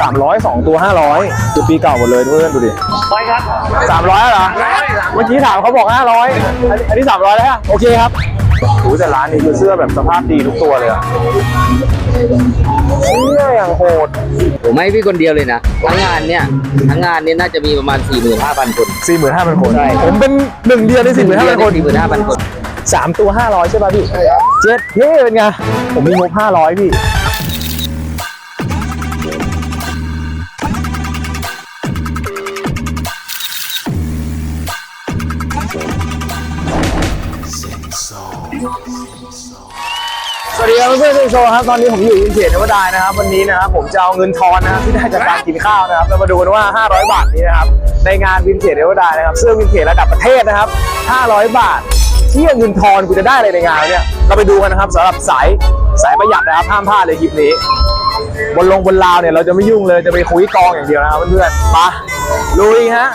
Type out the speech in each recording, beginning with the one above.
สามร้อยสองตัวห้าร้อยคือปีเก่าหมดเลยเพื่อนดูดิไปครับสามร้อยเหรอ เมื่อกี้ถามเขาบอกห้าร้อยอันนี้สามร้อยแล้วฮะโอเคครับโอ้แต่ร้านนี้คือเสื้อแบบสภาพดีทุกตัวเลยอะเสื้ออย่างโหดผมให้พี่คนเดียวเลยนะทั้งงานเนี่ยทั้งงานเนี่ยน่าจะมีประมาณ 45,000 คนสี่หมื่นห้าพันคนใช่ ผมเป็นหนึ่งเดียวในสี่หมื่นห้าพันคน 45,000 คนสามตัวห้าร้อยใช่ป่ะพี่ เจ็ดเท่เป็นไง ผมมีงบห้าร้อยพี่ ดีครับเพื่อนๆโชว์ครับตอนนี้ผมอยู่วินเทจนวดายนะครับวันนี้นะครับผมจะเอาเงินทอนนะครับที่ได้จากการกินข้าวนะครับเรามาดูกันว่า 500 บาทนี้นะครับในงานวินเทจเนวดายนะครับเสื้อวินเทจระดับประเทศนะครับ 500 บาทเที่ยเงินทอนกูจะได้อะไรในงานเนี่ยเราไปดูกันนะครับสำหรับสายสายประหยัดนะครับห้ามพลาดเลยคลิปนี้บนลงบนลาวเนี่ยเราจะไม่ยุ่งเลยจะไปคุยกองอย่างเดียวนะครับเพื่อนๆมาลุยฮะ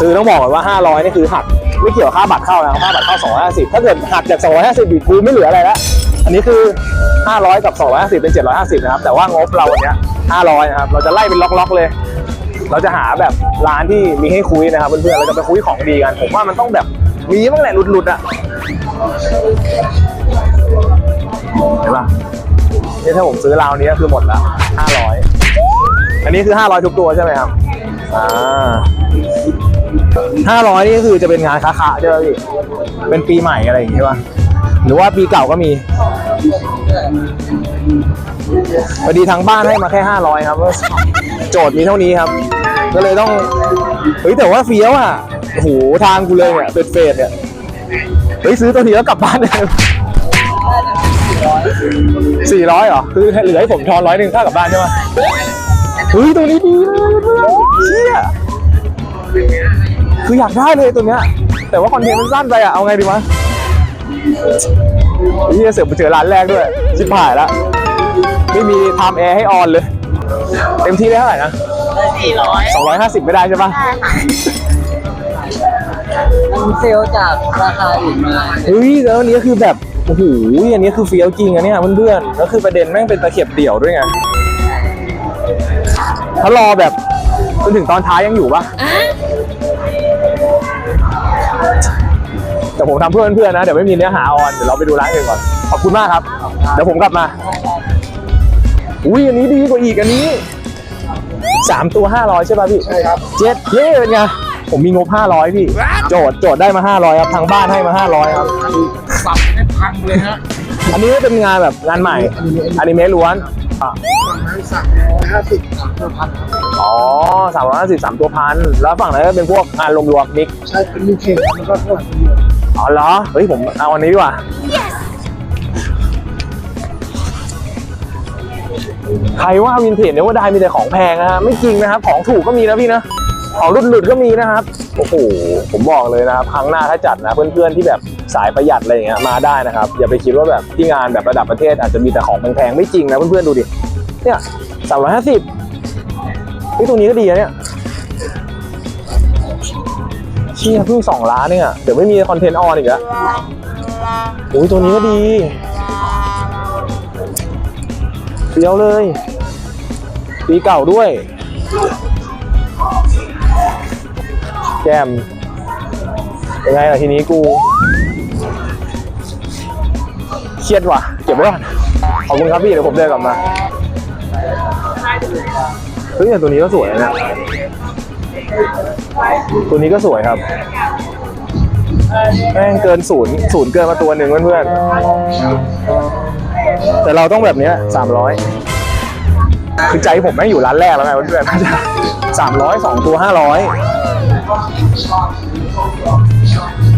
คือต้องบอกก่อนว่า 500 นี่คือหักไม่เกี่ยวค่าบัตรเข้านะครับค่าบัตรเข้า 250 ถ้าเกิดหักจาก 250อีกคือไม่เหลืออะไรแล้วอันนี้คือ 500 กับ 250 เป็น 750 นะครับ แต่ว่างบเราวันเนี้ย500 นะครับ เราจะไล่เป็นล็อกๆเลย เราจะหาแบบร้านที่มีให้คุยนะครับเพื่อนๆเราจะไปคุยของดีกัน ผมว่ามันต้องแบบมีบ้างแหละหลุดๆอะเห็นปะนี่ถ้าผมซื้อราวนี้ก็คือหมดละ500 อันนี้คือ 500 ทุกตัวใช่ไหมครับ อ่า ห้าร้อยนี่คือจะเป็นงานค้าๆใช่ไหมพี่เป็นปีใหม่อะไรอย่างงี้ใช่ปะหรือว่าปีเก่าก็มีพอดีทางบ้านให้มาแค่ห้าร้อยครับโจทย์มีเท่านี้ครับ ก็เลยต้องเฮ้ยแต่ว่าเฟี้ยวอะโหทางกูเลยเนี่ยเฟดเนี่ยเฮ้ยซื้อตัวนี้แล้วกลับบ้านเลยสี่ร้อยเหรอคือเหลือให้ผมทอนร้อยหนึ่งค่ากลับบ้านใช่ปะเฮ้ยตัวนี้ดีเลยเพื่อนเชี่ย คืออยากได้เลยตัวเนี้ย แต่ว่าคอนเทนต์มันสั้นไปอะเอาไงดีวะนี่เสือกไปเจอร้านแรกด้วย ชิบหายแล้วไม่มีไทม์แอร์ให้ออนเลย เต็มที่ได้เท่าไหร่นะ400 250ไม่ได้ใช่ปะมันเซลล์จากราคาอื่นมาเฮ้ยแล้วอันนี้คือแบบโอ้โหอันนี้คือเฟี้ยวจริงอะเนี่ยเพื่อนๆแล้วคือประเด็นแม่งเป็นตะเข็บเดี่ยวด้วยไงถ้ารอแบบจนถึงตอนท้ายยังอยู่ปะ แต่ผมทำเพื่อเพื่อนๆนะ เดี๋ยวไม่มีเนื้อหาออน เดี๋ยวเราไปดูร้านอื่นก่อน ขอบคุณมากครับ เดี๋ยวผมกลับมา อุ้ยอันนี้ดีกว่าอีกอันนี้สามตัวห้าร้อยใช่ป่ะพี่ ใช่ครับเจ็ดเย้เป็นไง ผมมีงบห้าร้อยพี่ โจทย์โจทย์ได้มาห้าร้อยครับ ทางบ้านให้มาห้าร้อยครับปรับให้พังเลยฮะ อันนี้เป็นงานแบบงานใหม่อนิเมะล้วนอะสั่งห้าสิบสามตัวพันอ๋อสามร้อยห้าสิบสามตัวพันแล้วฝั่งนั้นก็เป็นพวกงานรวมๆมิกใช่เป็นยูเคแล้วก็เท่าไหร่อ๋อเหรอเฮ้ยผมเอาอันนี้ดีกว่าใครว่าวินเทจเนี่ยว่าได้มีแต่ของแพงนะฮะไม่จริงนะครับของถูกก็มีนะพี่นะ ของรุ่นหลุดก็มีนะครับ โอ้โห ผมบอกเลยนะครับครั้งหน้าถ้าจัดนะเพื่อนๆที่แบบสายประหยัดอะไรอย่างเงี้ยมาได้นะครับ อย่าไปคิดว่าแบบที่งานแบบระดับประเทศอาจจะมีแต่ของแพงๆไม่จริงนะเพื่อนๆดูดิ เนี่ยสามร้อยห้าสิบนี่ตรงนี้ก็ดีนะเนี่ยเชี่ยเพิ่งสองล้านเนี่ย เดี๋ยวไม่มีคอนเทนต์ออนอีกแล้วโอ้ยตัวนี้ก็ดีเฟี้ยวเลยปีเก่าด้วย แจมยังไงล่ะทีนี้กู เครียดว่ะ เก็บไว้ก่อนขอบคุณครับพี่ เดี๋ยวผมเดินกลับมา เฮ้ยแต่ตัวนี้ก็สวยนะ ตัวนี้ก็สวยครับ แม่งเกินศูนย์ศูนย์เกินมาตัวหนึ่งเพื่อนๆ แต่เราต้องแบบนี้สามร้อยคือใจผมแม่งอยู่ร้านแรกแล้วไงเพื่อนๆสามร้อยสองตัวห้าร้อย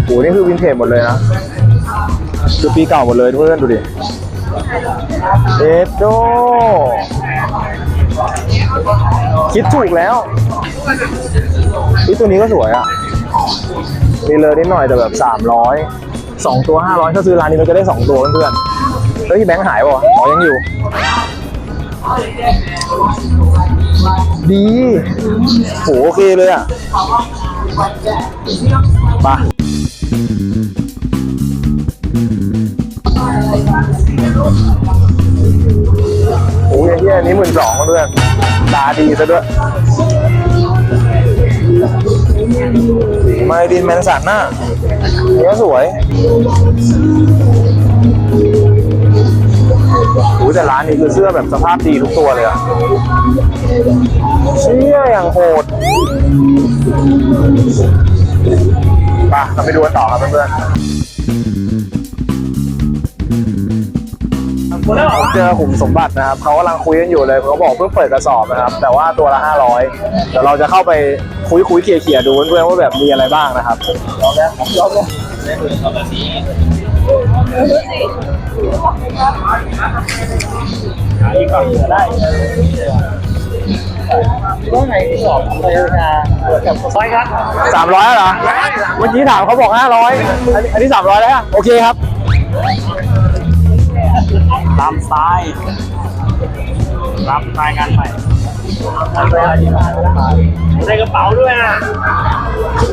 โหนี่คือวินเทจหมดเลยนะคือปีเก่าหมดเลยเพื่อนดูดิเอโดคิดถูกแล้วนี่ตัวนี้ก็สวยอะมีเลยนิดหน่อยแต่แบบสามร้อยสองตัวห้าร้อยถ้าซื้อร้านนี้เราจะได้สองตัวเพื่อนๆแล้วที่แบงค์หายป่ะอ๋อยังอยู่ ดีโหโอเคเลยอะ ไปโอ้ยเหี้ยอันนี้หมื่นสองเพื่อนตาดีซะด้วย ไมดินแมนสันน่ะเนื้อสวยโอ้ยแต่ร้านนี้คือเสื้อแบบสภาพดีทุกตัวเลยอะ เชี่ยอย่างโหดไปเราไปดูกันต่อครับเพื่อนๆผมเจอขุมสมบัตินะครับเขากำลังคุยกันอยู่เลยเขาบอกเพิ่งเปิดกระสอบนะครับ แต่ว่าตัวละ500เดี๋ยวเราจะเข้าไปคุยคุยๆเขี่ยๆดูเพื่อนๆว่าแบบมีอะไรบ้างนะครับลองนะลองนะขายก่อนได้ ก็ไหนที่บอกโตโยต้ากับซอยครับสามร้อยเหรอเมื่อกี้ถามเขาบอกห้าร้อยอันนี้สามร้อยแล้วอะโอเคครับ ตามสไตล์ตามสไตล์งานใหม่ในกระเป๋าด้วยนะ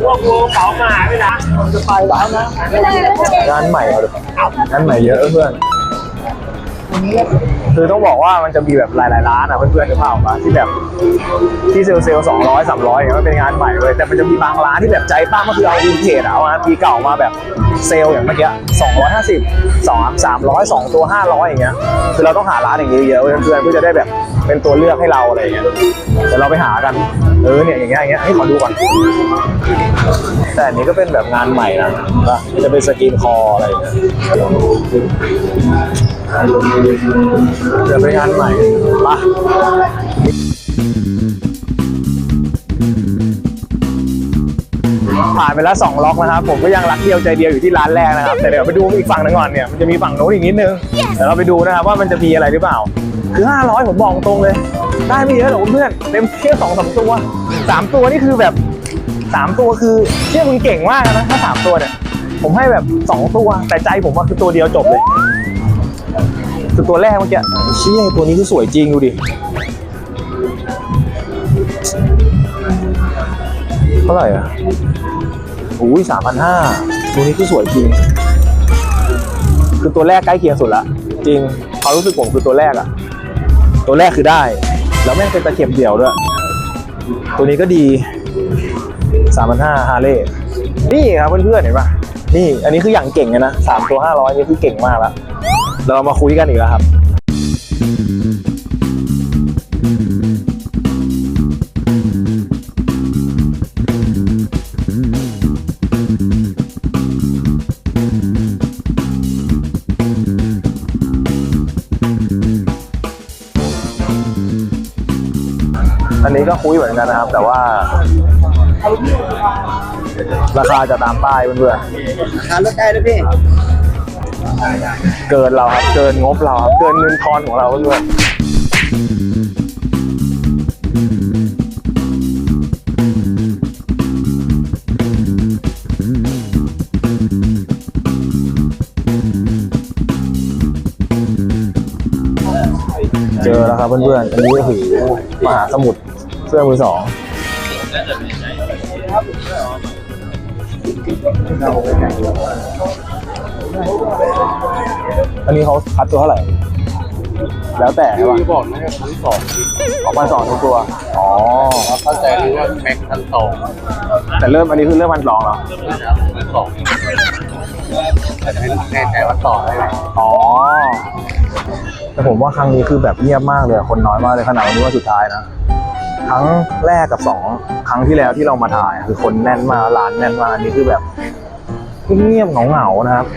พวกกูกระเป๋ามาหายไปนะจะไปแล้วนะงานใหม่เอาดิงานใหม่เยอะเพื่อน คือต้องบอกว่ามันจะมีแบบหลายๆร้านอะเพื่อนๆจะพาออกมาที่แบบที่เซลล์เซลสองร้อยสามร้อยอย่างเงี้ยมันเป็นงานใหม่เลยแต่มันจะมีบางร้านที่แบบใจป้าก็คือเอาวินเทจอะเอางานปีเก่ามาแบบเซลล์อย่างเมื่อกี้สองร้อยห้าสิบสองสามร้อยสองตัวห้าร้อยอย่างเงี้ยคือเราต้องหาร้านอย่างเงี้ยเยอะๆเพื่อนๆเพื่อจะได้แบบเป็นตัวเลือกให้เราอะไรอย่างเงี้ยเดี๋ยวเราไปหากันเออเนี่ยอย่างเงี้ยอย่างเงี้ยให้ขอดูก่อนแต่อันนี้ก็เป็นแบบงานใหม่นะจะเป็นสกรีนคออะไรอย่างเงี้ย จะเป็นงานใหม่ปะผ่านไปแล้วสองล็อกนะครับ ผมก็ยังรักเดียวใจเดียวอยู่ที่ร้านแรกนะครับ แต่เดี๋ยวไปดูอีกฝั่งหนึงก่อนเนี่ยมันจะมีฝั่งโน้นอีกนิดนึงเดี๋ยวเราไปดูนะครับว่ามันจะมีอะไรหรือเปล่า คือ 500 ผมบอกตรงเลย ได้ไม่เยอะหรอกเพื่อนเต็มที่แค่สองสามตัวสามตัวนี่คือแบบสามตัวคือเชื่อมึงเก่งมากนะถ้าสามตัวเนี่ยผมให้แบบสองตัวแต่ใจผมว่าคือตัวเดียวจบเลย คือตัวแรกเมื่อกี้เชี่ยตัวนี้คือสวยจริงดูดิ เท่าไหร่อะอุ้ยสามพันห้าตัวนี้คือสวยจริง คือตัวแรกใกล้เคียงสุดละ จริงความรู้สึกผมคือตัวแรกอะตัวแรกคือได้ แล้วแม่งเป็นตะเข็บเดี่ยวด้วย ตัวนี้ก็ดีสามพันห้าฮาเล่นี่ครับเพื่อนๆเห็นปะนี่ อันนี้คืออย่างเก่งเลยนะสามตัวห้าร้อยนี่คือเก่งมากแล้ว เรามาคุยกันอีกแล้วครับ อันนี้ก็คุยเหมือนกันนะครับ แต่ว่า ราคาจะตามป้ายเพื่อนทานรถได้ด้วยพี่ เกินเราครับ เกินงบเราครับ เกินเงินทอนของเราเพื่อนๆเจอแล้วครับเพื่อนๆ อันนี้โอ้โหมหาสมุทรเสื้อมือสอง อันนี้เขาคัดตัวเท่าไหร่ แล้วแต่ใช่ปะพี่บอกนะชั้นสองออกมาสองทุกตัว อ๋อเข้าใจหรือว่าแม็กชั้นสองแต่เริ่มอันนี้คือเริ่มพันสองแล้วชั้นสองแต่ไม่แน่ใจว่าต่อได้ไหมอ๋อ แต่ผมว่าครั้งนี้คือแบบเงียบมากเลยคนน้อยมากเลยขนาดวันนี้ว่าสุดท้ายนะ ครั้งแรกกับสองครั้งที่แล้วที่เรามาถ่ายอะคือคนแน่นมากร้านแน่นมากอันนี้คือแบบ เงียบๆเหงาๆนะครับ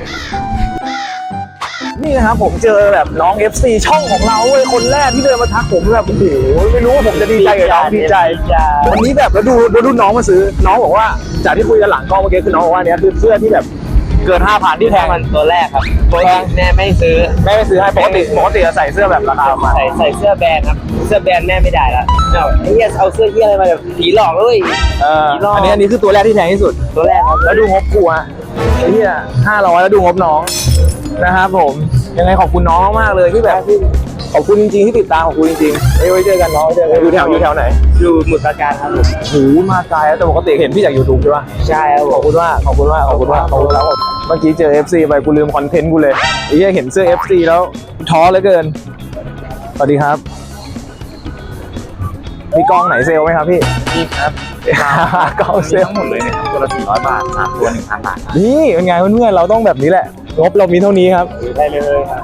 นี่นะครับผมเจอแบบน้อง FC ช่องของเราเว้ยคนแรกที่เดินมาทักผมแบบโอ้โหไม่รู้ว่าผมจะดีใจกับน้องดีใจวันนี้แบบแล้วดูดูรุ่นน้องมาซื้อ น้องบอกว่าจากที่คุยกันหลังกล้องเมื่อกี้คือน้องบอกว่าเนี้ยคือเสื้อที่แบบเกินห้าพันที่แพงมันตัวแรกครับปกติแม่ไม่ซื้อแม่ไม่ซื้อให้ปกติปกติจะใส่เสื้อแบบราคาประมาณใส่ใส่เสื้อแบรนด์ครับเสื้อแบรนด์แม่ไม่ได้แล้วเอาไอ้เหี้ยเอาเสื้อเหี้ยอะไรมาแบบผีหลอกเลยเอออันนี้อันนี้คือตัวแรกที่แพงที่สุดตัวแรกครับแล้วดูงบกูอะ ไอ้เหี้ยห้าร้อยแล้วดูงบน้องนะครับผม ยังไงขอบคุณน้องมากๆเลยที่แบบขอบคุณจริงๆที่ติดตามขอบคุณจริงๆเอ้ยไว้เจอกันเนาะไว้เจอกันอยู่แถวอยู่แถวไหนอยู่หมุดประการครับผมโหูมาไกลแล้วแต่ปกติเห็นพี่จาก YouTube ใช่ปะใช่ครับขอบคุณมากขอบคุณมากขอบคุณมากขอบคุณแล้วเมื่อกี้เจอ FC ไปกูลืมคอนเทนต์กูเลยไอ้เหี้ยเห็นเสื้อ FC แล้วท้อเหลือเกินสวัสดีครับมีกองไหนเซลลไหมครับพี่ นี่ครับ กองเซลลทั้งหมดเลยนะครับตัวละ400 บาทสามตัว 1,000 บาทนี่เป็นไงเพื่อนๆเราต้องแบบนี้แหละงบเรามีเท่านี้ครับ ได้เลยครับ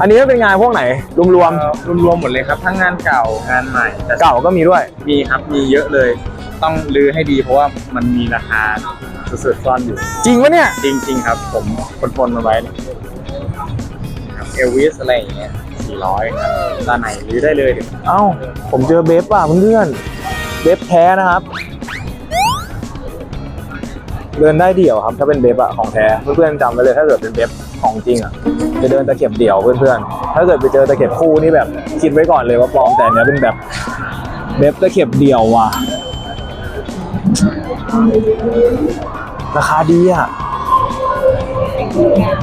อันนี้เป็นงานพวกไหนรวมรวมรวมหมดเลยครับ ทั้งงานเก่างานใหม่แต่ๆเก่าก็มีด้วยมีครับมีเยอะเลย ต้องลือให้ดีเพราะว่ามันมีราคาสุดๆซ่อนอยู่ จริงปะเนี่ยจริง ๆ ครับ ผมคนปนๆมาไว้เนี่ยครับเอลวิสอะไรอย่างเงี้ย400ครับร้านไหนรื้อได้เลยเดี๋ยวเอ้าผมเจอเบฟป่ะเพื่อนๆ เบฟแท้นะครับ เดินได้เดี่ยวครับ ถ้าเป็นเบฟอะของแท้เพื่อนๆจำไว้เลยถ้าเกิดเป็นเบฟของจริงอะจะเดินตะเข็บเดี่ยวเพื่อนๆ ถ้าเกิดไปเจอตะเข็บคู่นี่แบบ คิดไว้ก่อนเลยว่าปลอมแต่เนี้ยเป็นแบบเบฟตะเข็บเดี่ยวว่ะ ราคาดีอะ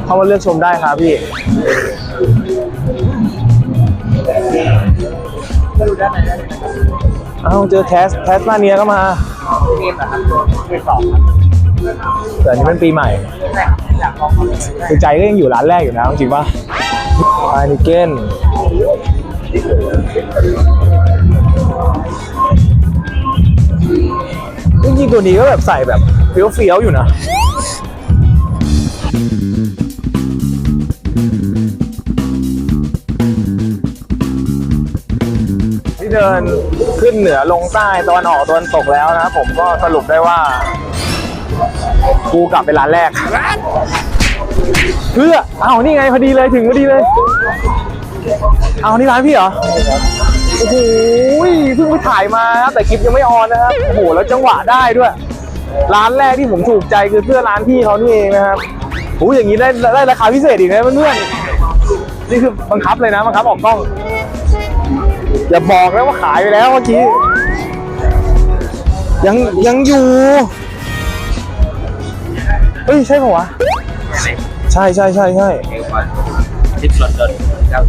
เข้ามาเลือกชมได้ครับพี่ เอ้าเจอแคสแคสมาเนียก็มาเกมนะครับเป็นสองครับแต่อันนี้เป็นปีใหม่อยากลองคือใจก็ยังอยู่ร้านแรกอยู่นะจริงปะไฮนิเกนจริงๆตัวนี้ก็แบบใส่แบบเฟี้ยวๆอยู่นะ เดินขึ้นเหนือลงใต้ตะวันออกตะวันตกแล้วนะผมก็สรุปได้ว่า กูกลับไปร้านแรก เพื่อเอานี่ไงพอดีเลยถึงพอดีเลย เอานี่ร้านพี่เหรอโอ้โหเพิ่งไปถ่ายมาครับแต่คลิปยังไม่ออนนะครับโอ้โหแล้วจังหวะได้ด้วย ร้านแรกที่ผมถูกใจคือเสื้อร้านพี่เขานี่เองนะครับโอ้ยอย่างนี้ได้ได้ราคาพิเศษอีกนะเพื่อนๆนี่คือบังคับเลยนะบังคับออกกล้อง อย่าบอกนะว่าขายไปแล้วเมื่อกี้ ยังยังอยู่เฮ้ยใช่ปะวะ ใช่ใช่ใช่ใช่เอลวันทิปลอนดอนครับ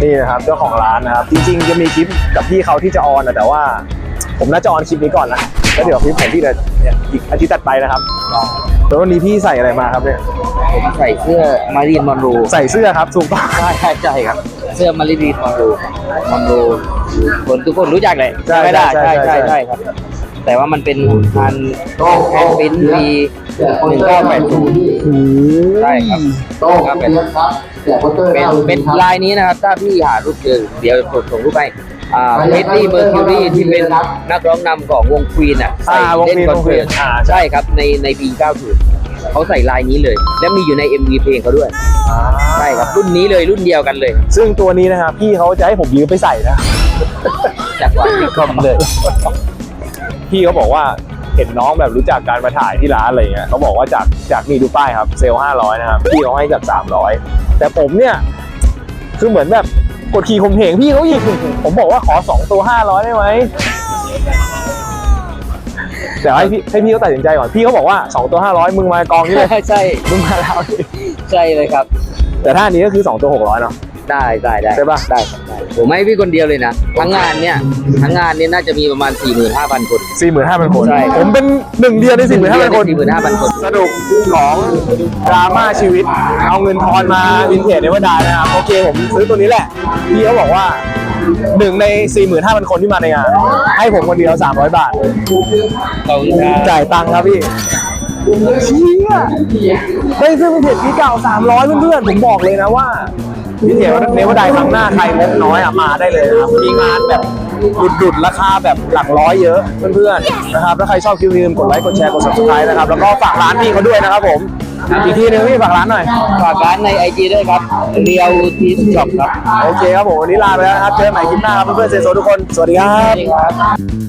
นี่นะครับเจ้าของร้านนะครับ จริงๆจะมีคลิปกับพี่เขาที่จะออนนะแต่ว่า ผมน่าจะออนคลิปนี้ก่อนนะแล้วเดี๋ยวคลิปของพี่จะเนี่ยอีกอาทิตย์ตัดไปนะครับแล้ววันนี้พี่ใส่อะไรมาครับเนี่ยผมใส่เสื้อมารีนมอนโรใส่เสื้อครับถูกต้องใช่ใช่ใช่ครับ เสื้อมารีนมอนโรมอนโรคนทุกคนรู้จักเลยใช่ไม่ได้ใช่ใช่ใช่ครับ แต่ว่ามันเป็นพันแอนฟินปีหนึ่งเก้าแปดศูนย์ใช่ครับก็เป็นเป็นเป็นลายนี้นะครับ ถ้าพี่หารูปเจอเดี๋ยวส่งส่งรูปไปอ่าเพดดี้เมอร์คิวรีที่เป็นนักร้องนำของวงควีนอะใส่อ่าวงเล่นปีคอนวงเสิปีร์ตอ่าใช่ครับในในปี 90 เขาใส่ลายนี้เลย และมีอยู่ใน MV เพลงเขาด้วยใช่ครับรุ่นนี้เลยรุ่นเดียวกันเลยซึ่งตัวนี้นะครับพี่เขาจะให้ผมยืมไปใส่นะจากวันคอมเลย พี่เขาบอกว่าเห็นน้องแบบรู้จักการมาถ่ายที่ร้านอะไรเงี้ยเขาบอกว่าจากจากนี่ดูป้ายครับเซลห้าร้อยนะครับพี่เขาให้จากสามร้อยแต่ผมเนี่ย คือเหมือนแบบกดขี่ข่มเหงพี่เขาอีกผมบอกว่าขอสองตัวห้าร้อยได้ไหม แต่ให้พี่ให้พี่เขาตัดสินใจก่อน พี่เขาบอกว่าสองตัวห้าร้อยมึงมากองนี่เลยใช่มึงมาแล้วใช่เลยครับ แต่ถ้าอันนี้ก็คือสองตัวหกร้อยเนาะ ได้ได้ได้ใช่ปะได้ครับได้ผมให้พี่คนเดียวเลยนะ ทั้งงานเนี่ยทั้งงานเนี่ยน่าจะมีประมาณ 45,000 คนสี่หมื่นห้าพันคน ใช่ครับ ผมเป็นหนึ่งเดียวในสี่หมื่นห้าพันคน 45,000 คนสรุปของดราม่าชีวิต เอาเงินทอนมาวินเทจในว่าดานะครับ โอเค ผมซื้อตัวนี้แหละ พี่เขาบอกว่า หนึ่งใน 45,000 คนที่มาในงาน ให้ผมคนเดียว 300 บาทขอบคุณครับจ่ายตังค์ครับพี่เชี่ยได้ซื้อวินเทจปีเก่า 300 เพื่อนๆ ผมบอกเลยนะว่าวินเทจในว่าดาครั้งหน้าใครงบน้อยอะมาได้เลยนะครับมีงานแบบดุดๆ ราคาแบบหลักร้อยเยอะเพื่อนๆนะครับถ้าใครชอบคลิปนี้อย่าลืมกดไลค์กดแชร์กด subscribe นะครับแล้วก็ฝากร้านพี่เขาด้วยนะครับผม อีกทีหนึงพี่ฝากร้านหน่อย ฝากร้านใน IG ด้วยครับเรียวทีสช็อปครับ โอเคครับผมวันนี้ลาไปแล้วนะครับ เจอกันใหม่คลิปหน้าครับเพื่อนๆเซโซทุกคน สวัสดีครัสวับสดีครับ